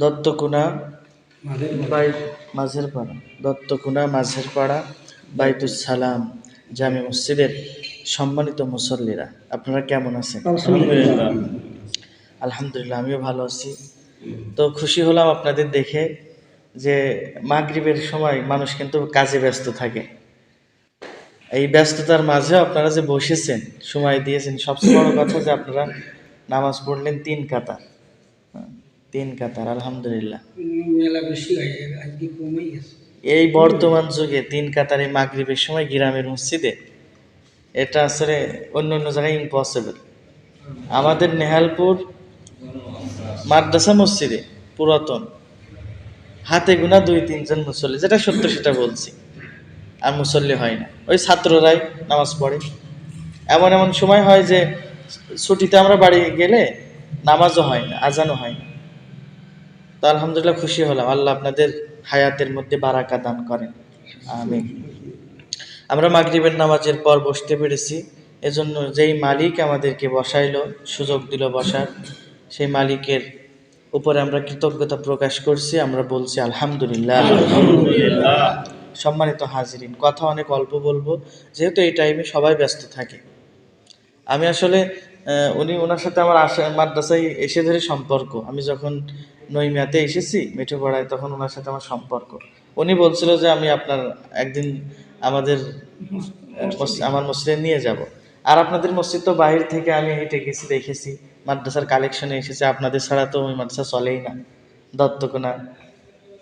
দত্তকুনা মাঝের পাড়া। দত্তকুনা মাঝের পাড়া বাইতুস সালাম জামি মসজিদের সম্মানিত মুসল্লিরা। আপনারা কেমন আছেন? আলহামদুলিল্লাহ। আমিও ভালো আছি। তো খুশি হলাম আপনাদের দেখে যে মাগরিবের সময় মানুষ কিন্তু কাজে ব্যস্ত থাকে। এই ব্যস্ততার মাঝে আপনারা যে বসেছেন সময় দিয়েছেন সবচেয়ে বড় কথা যে আপনারা নামাজ পড়লেন তিন কাতার তিন কাতার আলহামদুলিল্লাহ। মেলা বেশি হয়ে যাবে আজকে কমেই গেছে এই বর্তমান যুগে তিন কাতারে মাগরিবের সময় গ্রামের মসজিদে এটা আসলে অন্য অন্য জায়গায় ইম্পসিবল আমাদের নেহালপুর মাদ্রাসা মসজিদে পুরাতন। হাতে গোনা দুই তিনজন মুসল্লি যেটা সত্য সেটা বলছি। আর মুসল্লি হয় না। ওই ছাত্ররাই নামাজ পড়ে। এমন এমন সময় হয় যে ছুটিতে আমরা বাড়ি গেলে নামাজও হয় না আজানও হয় না। তো আলহামদুলিল্লাহ খুশি হলাম। আল্লাহ আপনাদের হায়াতের মধ্যে বারাকা দান করেন। আমি আমরা মাগরিবের নামাজের পর বসতে পেরেছি। এজন্য যেই মালিক আমাদেরকে বসাইলো, সুযোগ দিল বসার, সেই মালিকের উপরে আমরা কৃতজ্ঞতা প্রকাশ করছি। আমরা বলছি আলহামদুলিল্লাহ। সম্মানিত হাজিরিন, কথা অনেক অল্প বলব। যেহেতু এই টাইমে সবাই ব্যস্ত থাকে। আমি আসলে উনি ওনার সাথে আমার আসা মাদ্রাসায় এসে ধরে সম্পর্ক। আমি যখন নইমিয়াতে এসেছি মিঠুপাড়ায়, তখন ওনার সাথে আমার সম্পর্ক। উনি বলছিল যে, আমি আপনার একদিন আমাদের আমার মসজিদে নিয়ে যাব। আর আপনাদের মসজিদ তো বাহির থেকে আমি হেঁটে গেছি দেখেছি। মাদ্রাসার কালেকশনে এসেছে। আপনাদের ছাড়া তো ওই মাদ্রাসা চলেই না, দত্তকোনা।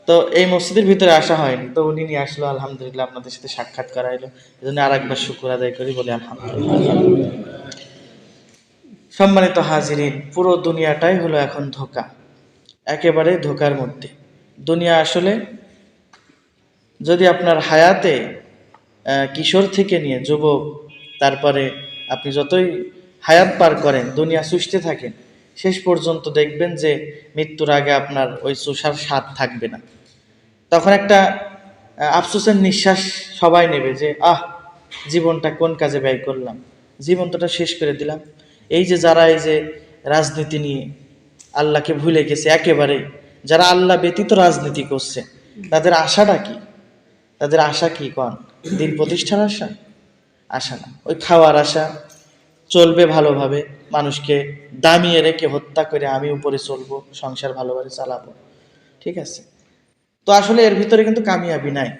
তো এই মসজিদের ভিতরে আসা হয়নি। তো উনি নিয়ে আসলো, আলহামদুলিল্লাহ আপনাদের সাথে সাক্ষাৎ করাইলো। এই জন্য আর একবার শুকুর আদায় করি বলে আলহামদুলিল্লাহ। সম্মানিত হাজিরিন, পুরো দুনিয়াটাই হলো এখন ধোকা। একেবারে ধোকার মধ্যে। দুনিয়া আসলে যদি আপনার হায়াতে কিশোর থেকে নিয়ে যুবক, তারপরে আপনি যতই হায়াত পার করেন, দুনিয়া সুস্থে থাকেন, শেষ পর্যন্ত দেখবেন যে মৃত্যুর আগে আপনার ওই সুসার স্বাদ থাকবে না। তখন একটা আফসোসের নিঃশ্বাস সবাই নেবে যে, আহ, জীবনটা কোন কাজে ব্যয় করলাম? জীবনটা শেষ করে দিলাম। এই যে যারা এই যে রাজনীতি নিয়ে আল্লাহকে ভুলে গেছে একেবারে যারা আল্লাহ ব্যতীত রাজনীতি করছে, তাদের আশাটা কি? তাদের আশা কি কন? দিন প্রতিষ্ঠার আশা? আশা না। ওই খাওয়ার আশা, চলবে ভালোভাবে, মানুষকে দামিয়ে রেখে হত্যা করে আমি উপরে চলবো, সংসার ভালোভাবে চালাবো। ঠিক আছে? তো আসলে এর ভিতরে কিন্তু কামিয়াবি নাই।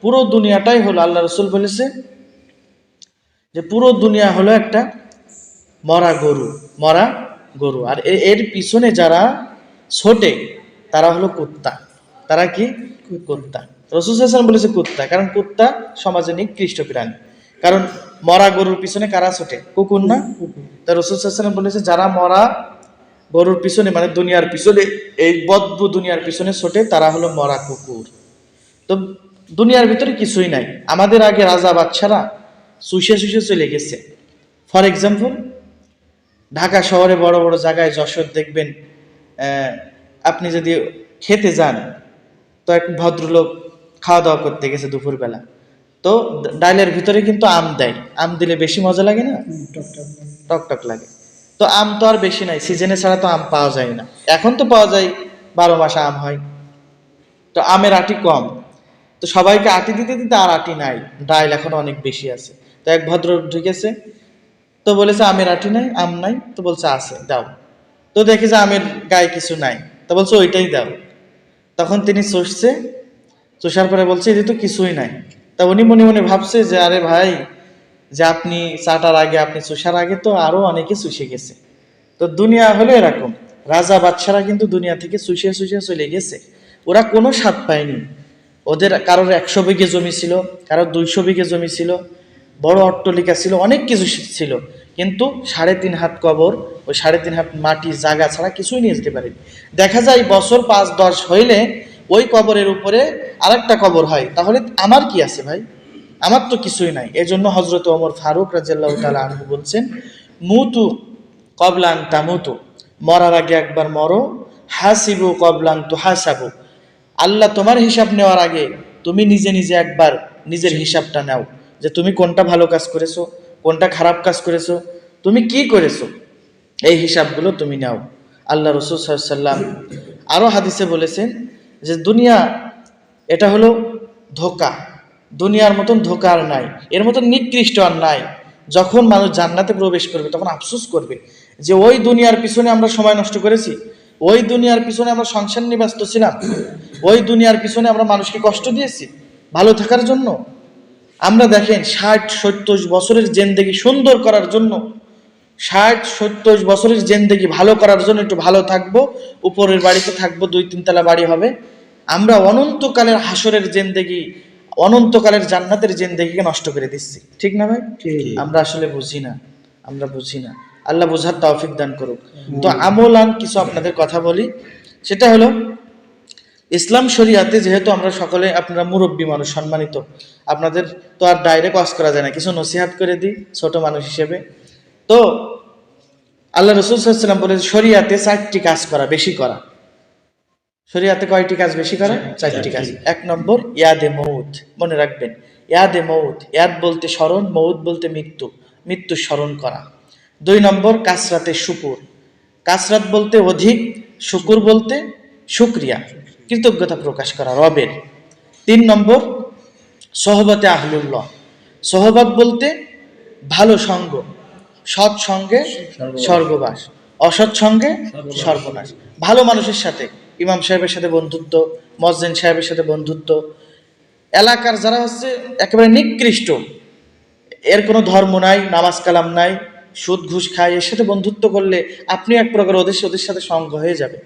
পুরো দুনিয়াটাই হলো, আল্লাহ রসুল বলেছে যে পুরো দুনিয়া হলো একটা মরা গরু মরা গরু। আর এর পিছনে যারা ছোটে, তারা হলো কুত্তা। তারা কি? কুত্তা। রসুল হাসান বলেছে কুত্তা, কারণ কুত্তা সমাজে নিকৃষ্ট প্রাণী। কারণ মরা গরুর পিছনে কারা ছোটে? কুকুর না? তা রসুল হাসান বলেছে, যারা মরা গরুর পিছনে মানে দুনিয়ার পিছনে, এই বদ্বু দুনিয়ার পিছনে ছোটে, তারা হলো মরা কুকুর। তো দুনিয়ার ভিতরে কিছুই নাই। আমাদের আগে রাজা বাচ্চারা শুষে শুষে চলে গেছে। ফর এক্সাম্পল ঢাকা শহরে বড় বড় জায়গায় যশোর দেখবেন আপনি যদি খেতে যান তো এক ভদ্রলোক খাওয়া দাওয়া করতে গেছে দুপুরবেলা। তো ডাইলের ভিতরে কিন্তু আম দেয়। আম দিলে বেশি মজা লাগে না? টক টক লাগে। তো আম তো আর বেশি নাই সিজনে ছাড়া তো আম পাওয়া যায় না। এখন তো পাওয়া যায় বারো মাসে আম হয়। তো আমের আটি কম। তো সবাইকে আটি দিতে দিতে আর আটি নাই ডাইল এখন অনেক বেশি আছে। তো এক ভদ্র ঢুকেছে তো বলেছে, আমের আটি নাই, আম নাই। তো বলছে, আছে, দাও। তো দেখে যে আমের গায়ে কিছু নাই। তো বলছে, ওইটাই দাও। তখন তিনি চষছে, চষার পরে বলছে এটি তো কিছুই নাই। তা উনি মনে মনে ভাবছে যে, আরে ভাই, যে আপনি চাটার আগে, আপনি চষার আগে তো আরও অনেকে চুষে গেছে। তো দুনিয়া হলো এরকম। রাজা বাদশারা কিন্তু দুনিয়া থেকে চুষে চুষে চলে গেছে। ওরা কোনো স্বাদ পায়নি। ওদের কারোর একশো বিঘে জমি ছিল, কারোর দুইশো বিঘে জমি ছিল, বড় অট্টলিকা ছিল, অনেক কিছু ছিল। কিন্তু সাড়ে তিন হাত কবর ওই সাড়ে তিন হাত মাটি জায়গা ছাড়া কিছুই নিয়ে যেতে পারেনি। দেখা যায় বছর পাঁচ দশ হইলে ওই কবরের উপরে আরেকটা কবর হয়। তাহলে আমার কি আছে ভাই? আমার তো কিছুই নাই। এজন্য হজরত ওমর ফারুক রাজিয়াল্লাহ তালা আনহু বলছেন, মুতু কবলান তামুতু। মরার আগে একবার মরো। হাসিবু কবলান তু হাসাবু আল্লাহ তোমার হিসাব নেওয়ার আগে তুমি নিজে নিজে একবার নিজের হিসাবটা নাও যে তুমি কোনটা ভালো কাজ করেছ। কোনটা খারাপ কাজ করেছ? তুমি কি করেছ? এই হিসাবগুলো তুমি নাও। আল্লাহ রসুল সাল্লাম আরও হাদিসে বলেছেন যে দুনিয়া, এটা হলো ধোকা। দুনিয়ার মতন ধোকা আর নাই। এর মতন নিকৃষ্ট আর নাই। যখন মানুষ জান্নাতে প্রবেশ করবে, তখন আফসোস করবে যে ওই দুনিয়ার পিছনে আমরা সময় নষ্ট করেছি। ওই দুনিয়ার পিছনে আমরা সংসার নিয়ে ব্যস্ত ছিলাম। ওই দুনিয়ার পিছনে আমরা মানুষকে কষ্ট দিয়েছি। ভালো থাকার জন্য আমরা দেখেন ষাট সত্তর বছরের জেন্দেগি সুন্দর করার জন্য ষাট সত্তর বছরের জেন্দেগি ভালো করার জন্য একটু ভালো থাকব উপরের বাড়িতে থাকব দুই তিনতলা বাড়ি হবে। আমরা অনন্তকালের হাসরের জেন্দেগি অনন্তকালের জান্নাতের জেন্দেগিকে নষ্ট করে দিচ্ছি। ঠিক না ভাই? আমরা আসলে বুঝি না। আমরা বুঝি না। আল্লাহ বোঝার তৌফিক দান করুক। তো আমল আমলান কিছু আপনাদের কথা বলি। সেটা হলো ইসলাম শরিয়াতে যেহেতু আমরা সকলে আপনারা মুরব্বী মানুষ সম্মানিত আপনাদের তো আর ডাইরেক্ট ওয়াজ করা যায় না। কিছু নসিহাত করে দিই ছোট মানুষ হিসেবে। তো আল্লাহ রসুল সাল্লাম বলে শরিয়াতে চারটি কাজ করা বেশি করা। শরিয়াতে কয়টি কাজ বেশি করা? চারটি। কাজ। এক নম্বর ইয়াদে মৌত। মনে রাখবেন ইয়াদে মৌত ইয়াদ বলতে স্মরণ মৌত বলতে মৃত্যু মৃত্যু স্মরণ করা। দুই নম্বর কাসরাতে শুকুর। কাসরাত বলতে অধিক শুকুর বলতে শুক্রিয়া। কৃতজ্ঞতা প্রকাশ করা রবের। তিন নম্বর, সহবতে আহলুল্লাহ। সহবত বলতে ভালো সঙ্গ, সৎ সঙ্গে স্বর্গবাস, অসৎ সঙ্গে সর্বনাশ ভালো মানুষের সাথে, ইমাম সাহেবের সাথে বন্ধুত্ব, মসজিদ সাহেবের সাথে বন্ধুত্ব। এলাকার যারা হচ্ছে একেবারে নিকৃষ্ট, এর কোনো ধর্ম নাই, নামাজ কালাম নাই, সুদ ঘুষ খায়, এর সাথে বন্ধুত্ব করলে আপনি এক প্রকার ওদের ওদের সাথে সঙ্গ হয়ে যাবে।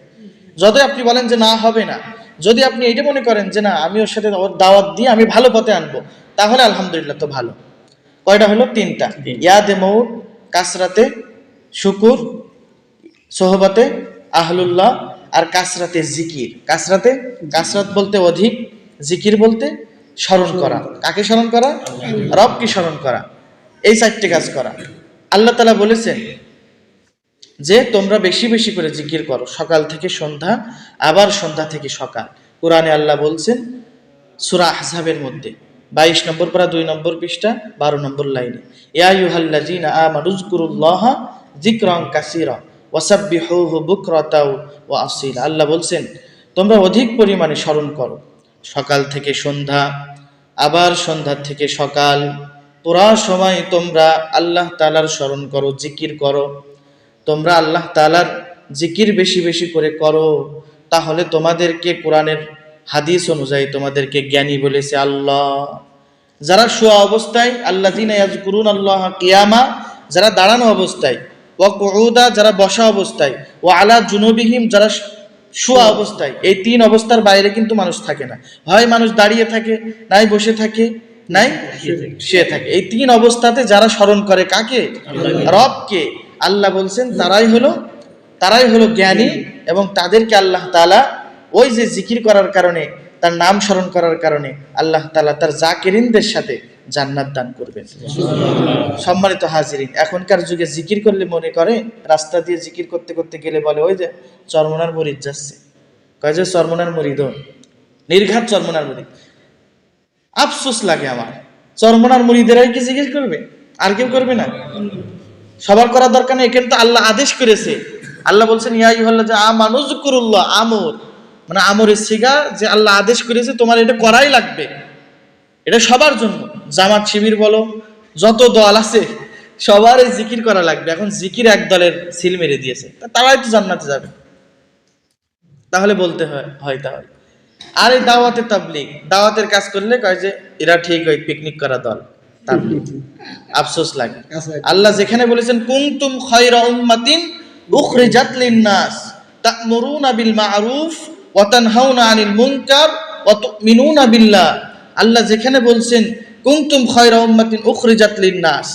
যতই আপনি বলেন যে না হবে না যদি আপনি এটা মনে করেন যে না আমি ওর সাথে ওর দাওয়াত দিয়ে আমি ভালো পথে আনব তাহলে আলহামদুলিল্লাহ তো ভালো। কয়টা হলো? তিনটা। ইয়াদে মৌট কাসরাতে শুকুর সোহবতে আহলুল্লাহ আর কাসরাতে জিকির। কাসরাতে? কাসরাত বলতে অধিক জিকির বলতে স্মরণ করা। কাকে স্মরণ করা? রবকে স্মরণ করা। এই চারটে কাজ করা। আল্লাহ তালা বলেছেন যে তোমরা বেশি বেশি করে জিকির করো, সকাল থেকে সন্ধ্যা, আবার সন্ধ্যা থেকে সকাল। কোরআনে আল্লাহ বলছেন, সুরা আহজাবের মধ্যে, বাইশ নম্বর পারা, দুই নম্বর পৃষ্ঠা, বারো নম্বর লাইনে ওয়া আসিলা। আল্লাহ বলছেন, তোমরা অধিক পরিমাণে স্মরণ করো, সকাল থেকে সন্ধ্যা, আবার সন্ধ্যা থেকে সকাল। পুরা সময় তোমরা আল্লাহ তালার স্মরণ করো, জিকির করো। তোমরা আল্লাহ তালার জিকির বেশি বেশি করে করো তাহলে তোমাদেরকে কোরআনের হাদিস অনুযায়ী তোমাদেরকে জ্ঞানী বলেছে আল্লাহ। যারা শোয়া অবস্থায় আল্লাহ করুন আল্লাহ কিয়ামা যারা দাঁড়ানো অবস্থায় ও কউদা যারা বসা অবস্থায় ও আলা জুনবিহীম যারা শোয়া অবস্থায় এই তিন অবস্থার বাইরে কিন্তু মানুষ থাকে না। হয় মানুষ দাঁড়িয়ে থাকে নাই বসে থাকে নাই শুয়ে থাকে। এই তিন অবস্থাতে যারা স্মরণ করে কাকে? রবকে। আল্লাহ বলছেন তারাই হলো তারাই হলো জ্ঞানী এবং তাদেরকে আল্লাহ তালা ওই যে জিকির করার কারণে তার নাম স্মরণ করার কারণে আল্লাহ তালা তার জাকেরিনদের সাথে জান্নাত দান করবেন। সম্মানিত হাজিরিন এখনকার যুগে জিকির করলে মনে করে রাস্তা দিয়ে জিকির করতে করতে গেলে বলে ওই যে চরমনার মরিদ যাচ্ছে। কয় যে চরমনার মরিদ নির্ঘাত চরমনার মরিদ। আফসোস লাগে আমার চরমনার মরিদেরাই কি জিজ্ঞেস করবে? আর কেউ করবে না? সবার করার দরকার নেই, এখানে তো আল্লাহ আদেশ করেছে। আল্লাহ বলছেন ইয়াই যে আমানুজ কুরুল্লাহ আমর। মানে আমরের সিগা যে আল্লাহ আদেশ করেছে, তোমার এটা করাই লাগবে। এটা সবার জন্য। জামাত শিবির বলো, যত দল আছে সবার এই জিকির করা লাগবে। এখন জিকির এক দলের সিল মেরে দিয়েছে তারাই তো জান্নাতে যাবে। তাহলে বলতে হয় হয় তাহলে। আর এই দাওয়াতের তাবলিগ, দাওয়াতের কাজ করলে কয় যে, এরা ঠিক ওই পিকনিক করা দল। তাবলিগ আফসোস লাগে। আল্লাহ যেখানে বলেছেন কুনতুম খায়রা উম্মাতিন উখরিজাত লিন-নাস তা'মুরুনা বিল মা'রুফ ওয়া তানহাউনা আনিল মুনকার ওয়া তু'মিনুনা বিল্লাহ। আল্লাহ যেখানে বলছেন কুনতুম খায়রা উম্মাতিন উখরিজাত লিন-নাস।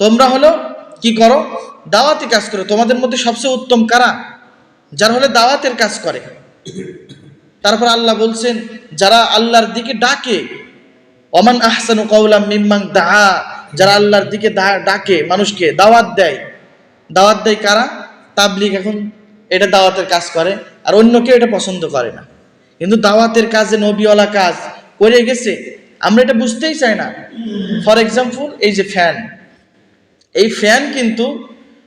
তোমরা হলো কি করো? দাওয়াতি কাজ করো। তোমাদের মধ্যে সবচেয়ে উত্তম কারা? যারা হলে দাওয়াতের কাজ করে। তারপর আল্লাহ বলছেন যারা আল্লাহর দিকে ডাকে অমান আহসানু কওলাম মিম্মাং দা যারা আল্লাহর দিকে ডাকে, মানুষকে দাওয়াত দেয়। দাওয়াত দেয় কারা? তাবলিগ এখন এটা দাওয়াতের কাজ করে, আর অন্য কেউ এটা পছন্দ করে না। কিন্তু দাওয়াতের কাজে নবীওয়ালা কাজ করে গেছে। আমরা এটা বুঝতেই চাই না। ফর এক্সাম্পল এই যে ফ্যান এই ফ্যান কিন্তু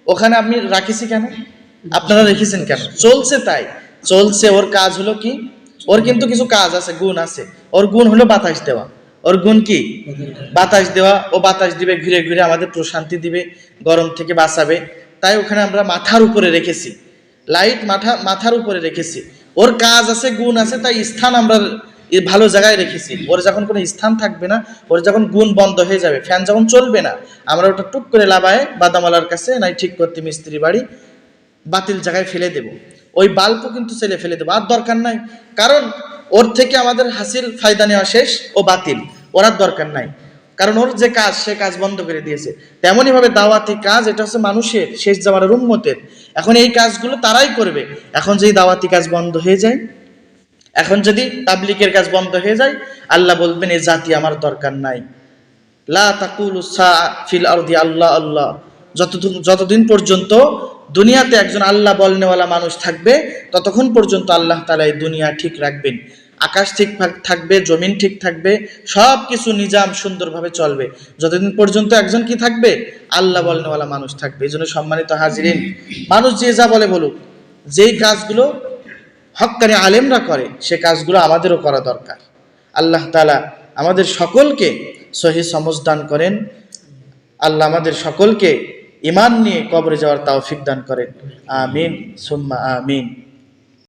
ওখানে আপনি রাখিছি কেন? আপনারা রেখেছেন কেন? চলছে তাই। চলছে, ওর কাজ হলো কি? ওর কিন্তু কিছু কাজ আছে, গুণ আছে। ওর গুণ হলো বাতাস দেওয়া। ওর গুণ কি? বাতাস দেওয়া। ও বাতাস দিবে ঘুরে ঘুরে আমাদের প্রশান্তি দিবে গরম থেকে বাঁচাবে। তাই ওখানে আমরা মাথার উপরে রেখেছি। লাইট মাথা মাথার উপরে রেখেছি। ওর কাজ আছে গুণ আছে তাই স্থান আমরা ভালো জায়গায় রেখেছি। ওর যখন কোনো স্থান থাকবে না ওর যখন গুণ বন্ধ হয়ে যাবে ফ্যান যখন চলবে না আমরা ওটা টুক করে লাভায় বাদামালার কাছে নাই ঠিক করতে মিস্ত্রি বাড়ি বাতিল জায়গায় ফেলে দেব। ওই বাল্বও কিন্তু ছেলে ফেলে দেবো, আর দরকার নাই। কারণ ওর থেকে আমাদের হাসিল ফায়দা নেওয়া শেষ, ও বাতিল। ওর আর দরকার নাই। কারণ ওর যে কাজ, সে কাজ বন্ধ করে দিয়েছে। তেমনই ভাবে দাওয়াতি কাজ, এটা হচ্ছে মানুষের, শেষ জামানের উম্মতের। এখন এই কাজগুলো তারাই করবে। এখন যদি দাওয়াতি কাজ বন্ধ হয়ে যায়, এখন যদি তাবলিকের কাজ বন্ধ হয়ে যায়, আল্লাহ বলবেন এই জাতি আমার দরকার নাই। লা তাকুলু ফিল আরদি আল্লাহ আল্লাহ। যতদিন যতদিন পর্যন্ত দুনিয়াতে একজন আল্লাহ বলনেওয়ালা মানুষ থাকবে, ততক্ষণ পর্যন্ত আল্লাহ তালা এই দুনিয়া ঠিক রাখবেন। আকাশ ঠিক থাক- থাকবে, জমিন ঠিক থাকবে সব কিছু নিজাম সুন্দরভাবে চলবে। যতদিন পর্যন্ত একজন কি থাকবে? আল্লাহ বলনেওয়ালা মানুষ থাকবে। এই জন্য সম্মানিত হাজিরিন, মানুষ যে যা বলে বলুক, যেই কাজগুলো হক্কানি আলেমরা করে, সে কাজগুলো আমাদেরও করা দরকার। আল্লাহ তালা আমাদের সকলকে সহি সমজদান করেন। আল্লাহ আমাদের সকলকে ইমান নিয়ে কবরে যাওয়ার তৌফিক দান করেন। আমিন সুম্মা আমিন।